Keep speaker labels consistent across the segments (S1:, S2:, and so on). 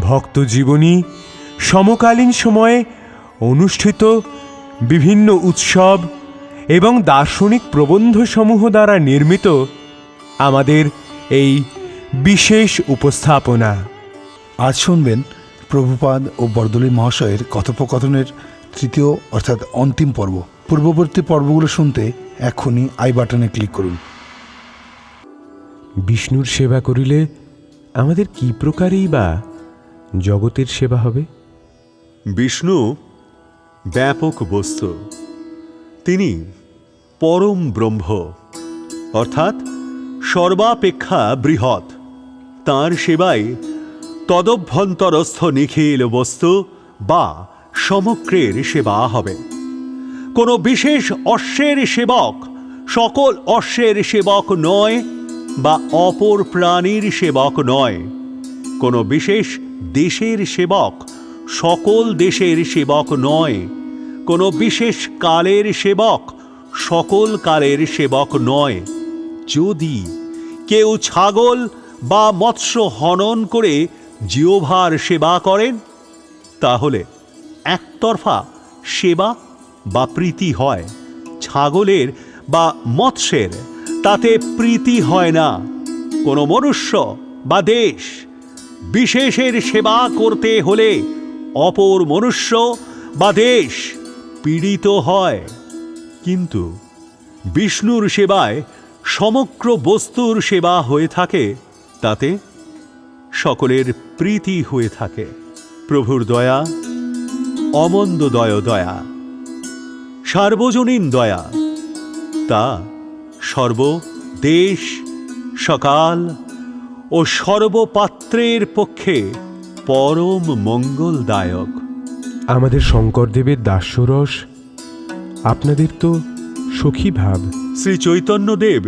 S1: ভক্তজীবনী সমকালীন সময়ে অনুষ্ঠিত বিভিন্ন উৎসব এবং দার্শনিক প্রবন্ধসমূহ দ্বারা নির্মিত আমাদের এই বিশেষ উপস্থাপনা।
S2: আজ শুনবেন প্রভুপাদ ও বরদলী মহাশয়ের কথোপকথনের তৃতীয় অর্থাৎ অন্তিম পর্ব। পূর্ববর্তী পর্বগুলো শুনতে এখনই আই বাটনে ক্লিক করুন।
S1: বিষ্ণুর সেবা করিলে আমাদের কি প্রকারেই বা জগতের সেবা হবে?
S3: বিষ্ণু ব্যাপক বস্তু। তিনি পরম ব্রহ্ম, অর্থাৎ সর্বাপেক্ষা বৃহৎ। তাঁর সেবায় তদভ্যন্তরস্থ নিখিল বস্তু বা সমগ্রের সেবা হবে। কোনো বিশেষ অশ্বের সেবক, সকল অশ্বের সেবক নয় বা অপর প্রাণীর সেবক নয়। কোনো বিশেষ দেশের সেবক সকল দেশের সেবক নয়। কোনো বিশেষ কালের সেবক সকল কালের সেবক নয়। যদি কেউ ছাগল বা মৎস্য হনন করে জিওভার সেবা করেন, তাহলে একতরফা সেবা বা প্রীতি হয়। ছাগলের বা মৎস্যের তাতে প্রীতি হয় না। কোনো মনুষ্য বা দেশ বিশেষের সেবা করতে হলে অপর মনুষ্য বা দেশ পীড়িত হয়। কিন্তু বিষ্ণুর সেবায় সমগ্র বস্তুর সেবা হয়ে থাকে, তাতে সকলের প্রীতি হয়ে থাকে। প্রভুর দয়া, অমন্দ দয় দয়া, সার্বজনীন দয়া, তা সর্ব দেশ, সকাল ও সর্বপাত্রের পক্ষে পরম মঙ্গলদায়ক।
S1: আমাদের শঙ্করদেবের দাস্যরস আপনাদের তো সখী ভাব।
S3: শ্রী চৈতন্যদেব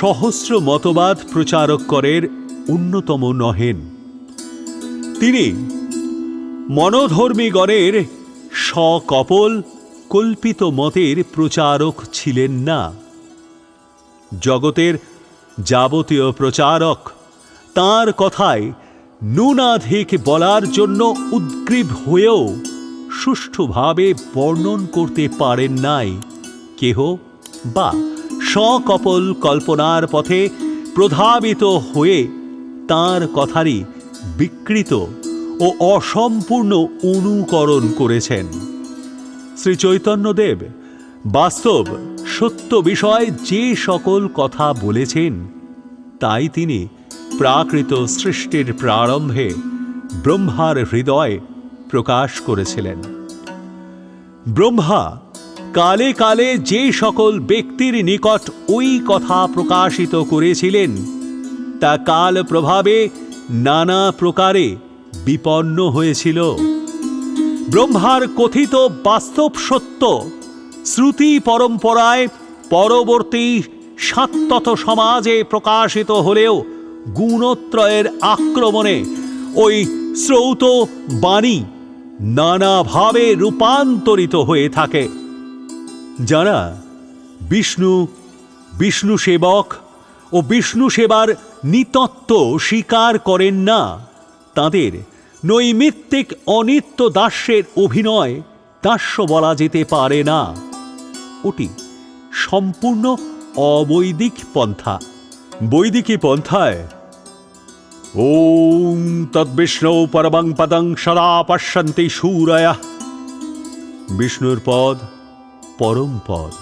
S3: সহস্র মতবাদ প্রচারক করের অন্যতম নহেন। তিনি মনোধর্মীগণের সকপল কল্পিত মতের প্রচারক ছিলেন না। জগতের যাবতীয় প্রচারক তার কথায় নুনাধিক বলার জন্য উদ্গ্রীব হয়েও সুষ্ঠুভাবে বর্ণন করতে পারেন নাই। কেহ বা সকপল কল্পনার পথে প্রধাবিত হয়ে তার কথারই বিকৃত ও অসম্পূর্ণ অনুকরণ করেছেন। শ্রী চৈতন্যদেব বাস্তব সত্য বিষয় যে সকল কথা বলেছেন, তাই তিনি প্রাকৃত সৃষ্টির প্রারম্ভে ব্রহ্মার হৃদয় প্রকাশ করেছিলেন। ব্রহ্মা কালে কালে যে সকল ব্যক্তির নিকট ওই কথা প্রকাশিত করেছিলেন, তা কাল প্রভাবে নানা প্রকারে বিপন্ন হয়েছিল। ব্রহ্মার কথিত বাস্তব সত্য, শ্রুতি পরম্পরায় পরবর্তী সাত্তত সমাজে প্রকাশিত হলেও গুণত্রয়ের আক্রমণে ওই শ্রৌত বাণী নানাভাবে রূপান্তরিত হয়ে থাকে। যারা বিষ্ণু বিষ্ণু সেবক ও বিষ্ণু সেবার নিতত্ব স্বীকার করেন না, তাদের নৈমিত্তিক অনিত্য দাস্যের অভিনয় দাস্য বলা যেতে পারে না। ওটি সম্পূর্ণ অবৈদিক পন্থা। বৈদিকী পন্থায় পরমং পদং সদা পশ্যন্তি সুরয়া বিষ্ণুর পদ পরম পদ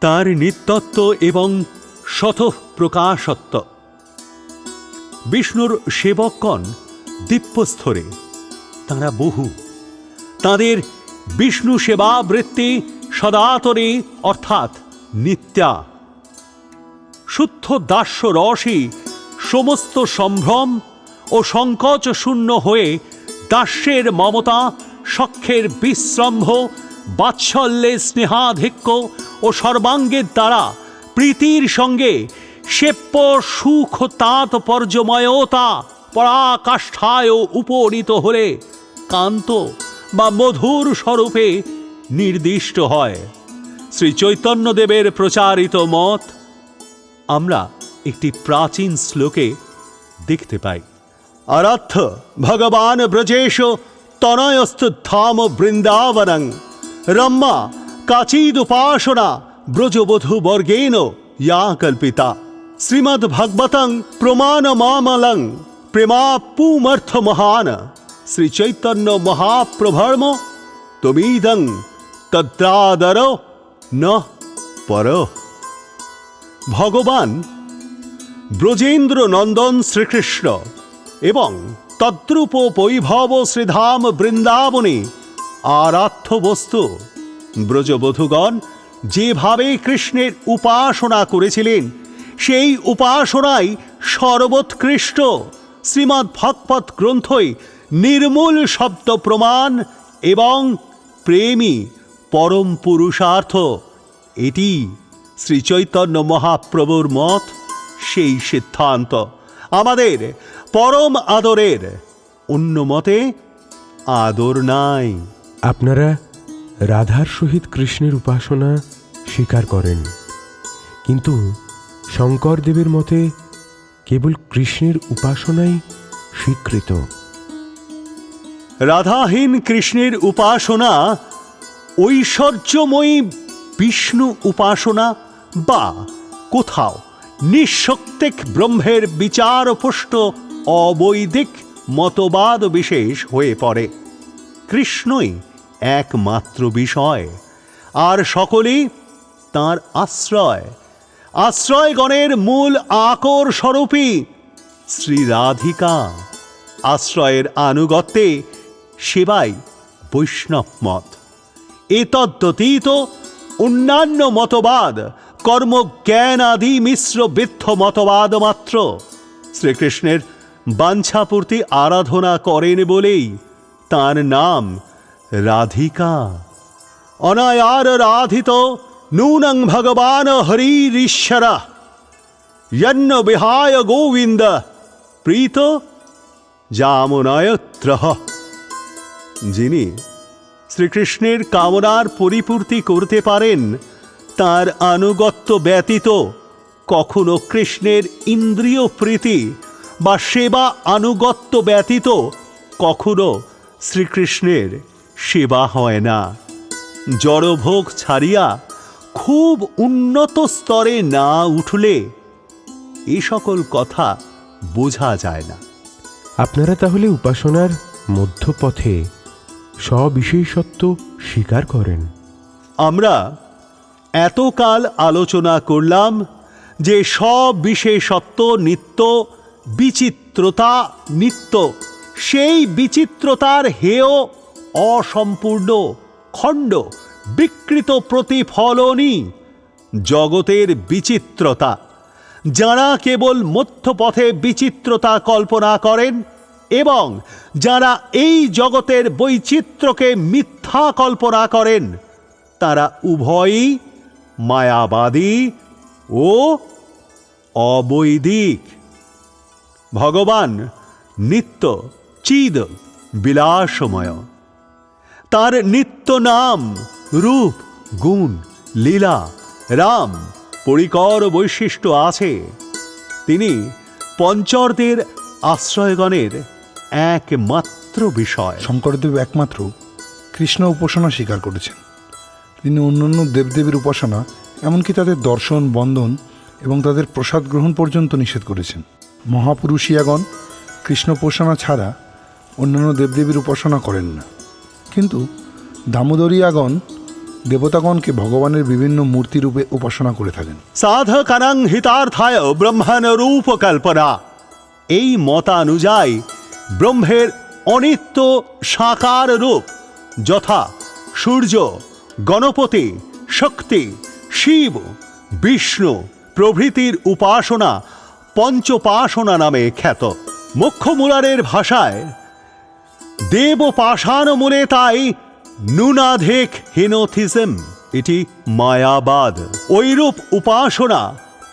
S3: তার নিত্যত্ব এবং শত প্রকাশত্ব বিষ্ণুর সেবকগণ দিব্যস্থরে তাঁরা বহু। তাদের বিষ্ণু সেবা বৃত্তি সদাতরে অর্থাৎ নিত্যা। শুদ্ধ দাস্য রসই সমস্ত সম্ভ্রম ও সংকোচ শূন্য হয়ে দাস্যের মমতা, সখ্যের বিশ্রম্ভ বাৎসল্যে স্নেহাধিক্য ও সর্বাঙ্গের দ্বারা প্রীতির সঙ্গে সেপ্য সুখ তাৎপর্যময়তা পরাকাষ্ঠায় উপনীত হলে কান্ত বা মধুর স্বরূপে নির্দিষ্ট হয়। শ্রী চৈতন্যদেবের প্রচারিত মত আমরা একটি প্রাচীন শ্লোকে দেখতে পাই। আরাধ্য ভগবান ব্রজেশ তনয়স্থ ধাম বৃন্দাবনং। রম্মা কাচিদুপাসনা ব্রজবধূ বর্গেন ইয়া কল্পিতা। শ্রীমদ্ ভগবতং প্রমাণ মামলং প্রেমাপুমর্থ মহান শ্রী চৈতন্য মহাপ্রভর্ম তমিদং তদ্রাদর ন পর। ভগবান ব্রজেন্দ্র নন্দন শ্রীকৃষ্ণ এবং তদ্রূপ বৈভব শ্রীধাম বৃন্দাবনে আরাধ্য বস্তু। ব্রজবধূগণ যেভাবে কৃষ্ণের উপাসনা করেছিলেন, সেই উপাসনাই সর্বোৎকৃষ্ট। শ্রীমদ্ ভগবত গ্রন্থই নির্মূল শব্দ প্রমাণ এবং প্রেমী পরম পুরুষার্থ। এটি শ্রীচৈতন্য মহাপ্রভুর মত। সেই সিদ্ধান্ত। আমাদের পরম আদরের। অন্য মতে আদর নাই।
S1: আপনারা রাধার সহিত কৃষ্ণের উপাসনা স্বীকার করেন। কিন্তু শঙ্করদেবের মতে কেবল কৃষ্ণের উপাসনাই স্বীকৃত।
S3: রাধাহীন কৃষ্ণের উপাসনা ঐশ্বর্যময়ী বিষ্ণু উপাসনা বা কোথাও নিঃশক্তিক ব্রহ্মের বিচারপুষ্ট অবৈদিক মতবাদ বিশেষ হয়ে পড়ে। কৃষ্ণই একমাত্র বিষয়, আর সকলেই তার আশ্রয়। আশ্রয়গণের মূল আকর স্বরূপী শ্রী রাধিকা। আশ্রয়ের আনুগত্যে সেবাই বৈষ্ণব মত। এতদ্যতীত অন্যান্য মতবাদ কর্মজ্ঞান আদি মিশ্র বৃদ্ধ মতবাদ মাত্র। শ্রীকৃষ্ণের বাঞ্ছাপূর্তি আরাধনা করেন বলেই তার নাম রাধিকা। অনায়ার রাধিত, নূনং ভগবান হরিশ্বর যন্ন বিহায় গোবিন্দ, প্রীত যামনয়ত্রহ যিনি শ্রীকৃষ্ণের কামনার পরিপূর্তি করতে পারেন তার আনুগত্য ব্যতীত কখনো কৃষ্ণের ইন্দ্রিয় প্রীতি বা সেবা আনুগত্য ব্যতীত কখনো শ্রীকৃষ্ণের সেবা হয় না। জড়ভোগ ছাড়িয়া খুব উন্নত স্তরে না উঠলে এ সকল কথা বোঝা যায় না।
S1: আপনারা তাহলে উপাসনার মধ্যপথে সবিশেষত্ব স্বীকার করেন।
S3: আমরা এতকাল আলোচনা করলাম যে সব বিশেষত্ব নিত্য, বিচিত্রতা নিত্য। সেই বিচিত্রতার হেয় অসম্পূর্ণ, খণ্ড, বিকৃত প্রতিফলনই জগতের বিচিত্রতা। যারা কেবল মধ্যপথে বিচিত্রতা কল্পনা করেন এবং যারা এই জগতের বৈচিত্র্যকে মিথ্যা কল্পনা করেন, তারা উভয়ই মায়াবাদী ও অবৈদিক। ভগবান নিত্য চিদ বিলাসময়। তার নিত্য নাম রূপ, গুণ, লীলা, রাম পরিকর বৈশিষ্ট্য আছে। তিনি পঞ্চরদের আশ্রয়গণের একমাত্র বিষয়।
S2: শঙ্করদেব একমাত্র কৃষ্ণ উপাসনা স্বীকার করেছেন। তিনি অন্যান্য দেবদেবীর উপাসনা, এমনকি তাদের দর্শন, বন্ধন এবং তাদের প্রসাদ গ্রহণ পর্যন্ত নিষেধ করেছেন। মহাপুরুষিয়াগণ কৃষ্ণ উপাসনা ছাড়া অন্যান্য দেবদেবীর উপাসনা করেন না। কিন্তু দামোদরিয়াগণ দেবতাগণকে ভগবানের বিভিন্ন মূর্তিরূপে উপাসনা করে থাকেন।
S3: সাধকানাং হিতার্থায় ব্রহ্মণ রূপ কল্পনা। এই মতানুযায়ী ব্রহ্মের অনিত্য সাকার রূপ, যথা সূর্য গণপতি, শক্তি, শিব, বিষ্ণু প্রভৃতির উপাসনা পঞ্চপাসনা নামে খ্যাত। মুখ্য মুরারের ভাষায় দেব পাষাণ মনে তাই নুনাধেক হিনোথিজম এটি মায়াবাদ। ঐরূপ উপাসনা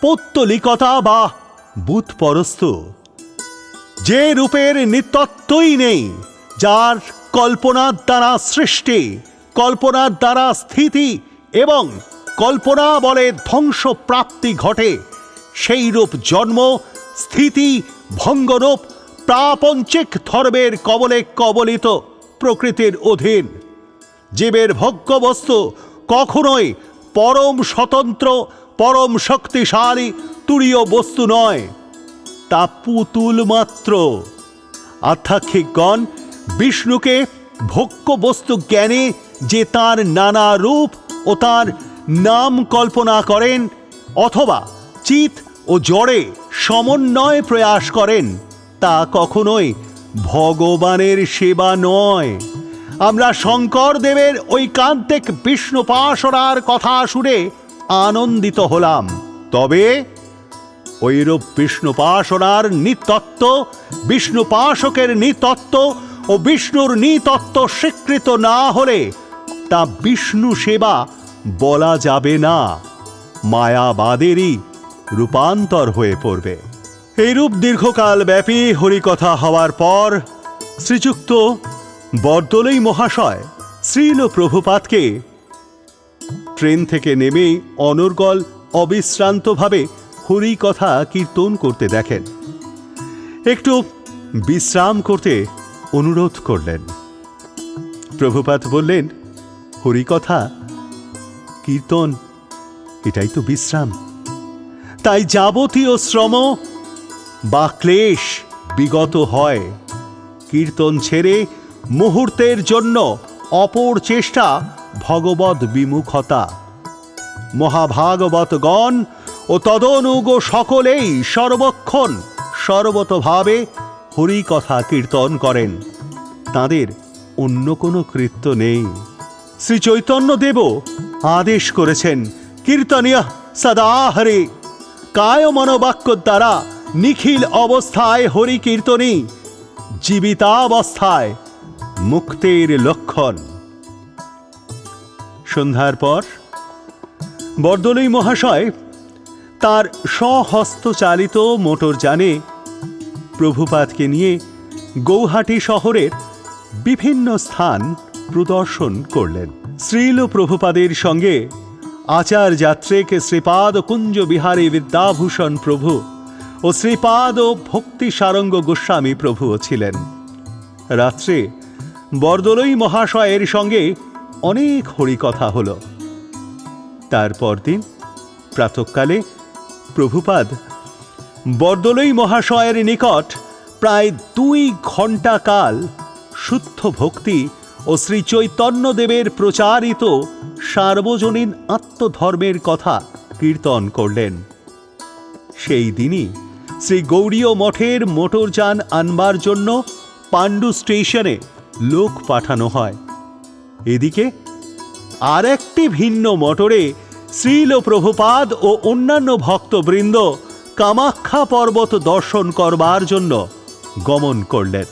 S3: পৌত্তলিকতা বা বুৎপরস্ত যে রূপের নিত্যত্বই নেই, যার কল্পনার দ্বারা সৃষ্টি কল্পনার দ্বারা স্থিতি এবং কল্পনা বলে ধ্বংস প্রাপ্তি ঘটে। সেই রূপ জন্ম, স্থিতি, ভঙ্গরূপ, প্রাপঞ্চিক ধর্মের কবলে কবলিত প্রকৃতির অধীন। জীবের ভোগ্যবস্তু কখনোই পরম স্বতন্ত্র, পরম শক্তিশালী, তুরীয় বস্তু নয়। তা পুতুল মাত্র। আধ্যাত্মিকগণ বিষ্ণুকে ভোগ্য বস্তু জ্ঞানে যে তার নানা রূপ ও তার নাম কল্পনা করেন অথবা চিত ও জড়ে সমন্বয় প্রয়াস করেন, তা কখনোই ভগবানের সেবা নয়। আমরা শঙ্কর দেবের ওই কান্তিক বিষ্ণুপাসনার কথা শুনে আনন্দিত হলাম। তবে ঐরূপ বিষ্ণুপাসনার নিতত্ত্ব বিষ্ণুপাসকের নিতত্ত্ব ও বিষ্ণুর নিতত্ত্ব স্বীকৃত না হলে তা বিষ্ণু সেবা বলা যাবে না। মায়াবাদেরই রূপান্তর হয়ে পড়বে। এইরূপ দীর্ঘকাল ব্যাপী হরিকথা হওয়ার পর শ্রীযুক্ত বরদলৈ মহাশয় শ্রীল প্রভুপাতকে ট্রেন থেকে নেমেই অনর্গল অবিশ্রান্তভাবে হরিকথা কীর্তন করতে দেখেন। একটু বিশ্রাম করতে অনুরোধ করলেন। প্রভুপাত বললেন হরি কথা কীর্তন, এটাই তো বিশ্রাম। তাই যাবতীয় শ্রম বা ক্লেশ বিগত হয়। কীর্তন ছেড়ে মুহূর্তের জন্য অপর চেষ্টা ভগবত বিমুখতা। মহাভাগবতগণ ও তদনুগ সকলেই সর্বক্ষণ সর্বতভাবে হরি কথা কীর্তন করেন। তাদের অন্য কোনো কৃত্য নেই। শ্রী চৈতন্য দেব আদেশ করেছেন, কীর্তনীয় সদা হরে কায় মনোবাক্য দ্বারা নিখিল অবস্থায় হরি কীর্তনী জীবিতাবস্থায় মুক্তির লক্ষণ। সন্ধ্যার পর বরদলৈ মহাশয় তার স্বহস্তচালিত মোটরযানে প্রভুপাতকে নিয়ে গৌহাটি শহরের বিভিন্ন স্থান প্রদর্শন করলেন। শ্রীল প্রভুপাদের সঙ্গে আচার যাত্রেক শ্রীপাদ কুঞ্জ বিহারী বিদ্যাভূষণ প্রভু ও শ্রীপাদ ও ভক্তি সারঙ্গ গোস্বামী প্রভুও ছিলেন। রাত্রে বরদলৈ মহাশয়ের সঙ্গে অনেক হরিকথা হল। তারপর দিন প্রাতকালে প্রভুপাদ বরদলৈ মহাশয়ের নিকট প্রায় দুই ঘণ্টা কাল শুদ্ধ ভক্তি ও শ্রী চৈতন্যদেবের প্রচারিত সার্বজনীন আত্মধর্মের কথা কীর্তন করলেন। সেই দিনই শ্রী গৌরীয় মঠের মোটরযান আনবার জন্য পাণ্ডু স্টেশনে লোক পাঠানো হয়। এদিকে আর একটি ভিন্ন মোটরে শ্রীল প্রভুপাদ ও অন্যান্য ভক্তবৃন্দ কামাখ্যা পর্বত দর্শন করবার জন্য গমন করলেন।